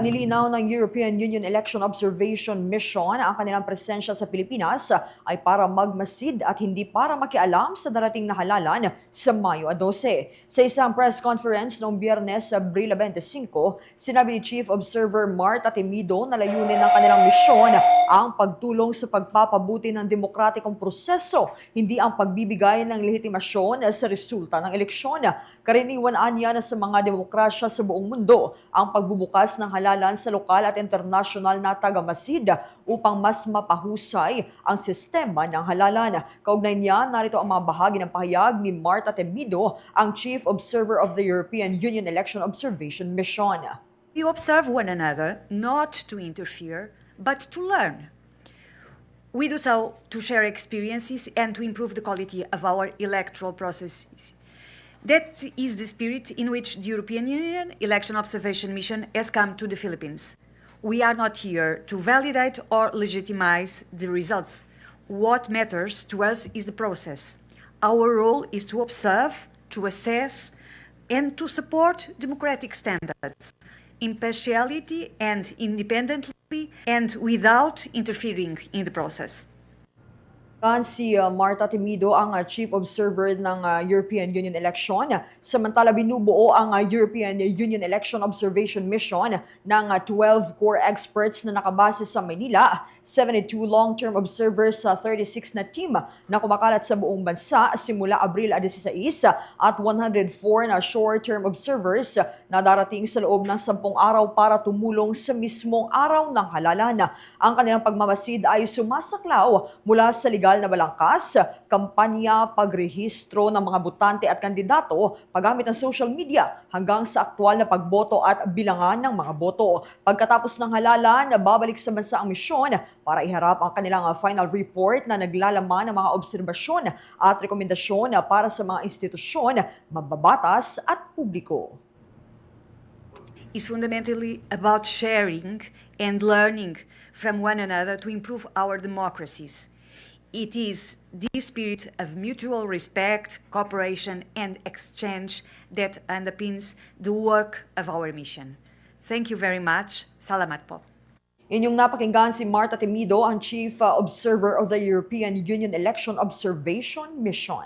Nilinaw ng European Union Election Observation Mission ang kanilang presensya sa Pilipinas ay para magmasid at hindi para makialam sa darating na halalan sa Mayo 12. Sa isang press conference noong Biyernes Abril 25, sinabi ni Chief Observer Marta Temido na layunin ng kanilang misyon ang pagtulong sa pagpapabuti ng demokratikong proseso, hindi ang pagbibigay ng lehitimasyon sa resulta ng eleksyon. Karaniwan anya na sa mga demokrasya sa buong mundo ang pagbubukas ng halalan sa lokal at internasyonal na tagamasid upang mas mapahusay ang sistema ng halalan. Kaugnay niya, narito ang mga bahagi ng pahayag ni Marta Temido, ang Chief Observer of the European Union Election Observation Mission. We observe one another not to interfere, but to learn. We do so to share experiences and to improve the quality of our electoral processes. That is the spirit in which the European Union Election Observation Mission has come to the Philippines. We are not here to validate or legitimize the results. What matters to us is the process. Our role is to observe, to assess, and to support democratic standards, impartiality and independently, and without interfering in the process. Kan si uh, Marta Temido ang uh, chief observer ng uh, European Union election. Samantala binubuo ang uh, European Union Election Observation Mission ng uh, 12 core experts na nakabase sa Manila, 72 long-term observers sa 36 na team na kumakalat sa buong bansa simula Abril 16 at 104 na short-term observers na darating sa loob ng 10 araw para tumulong sa mismong araw ng halalan. Ang kanilang pagmamasid ay sumasaklaw mula sa legal na balangkas, kampanya, pagrehistro ng mga botante at kandidato, paggamit ng social media, hanggang sa aktwal na pagboto at bilangan ng mga boto. Pagkatapos ng halalan, babalik sa bansa ang misyon para iharap ang kanilang uh, final report na naglalaman ng mga obserbasyon at rekomendasyon para sa mga institusyon, mababatas at publiko. is fundamentally about sharing and learning from one another to improve our democracies. It is this spirit of mutual respect, cooperation, and exchange that underpins the work of our mission. Thank you very much. Salamat po. Inyong napakinggan si Marta Temido, ang Chief uh, Observer of the European Union Election Observation Mission.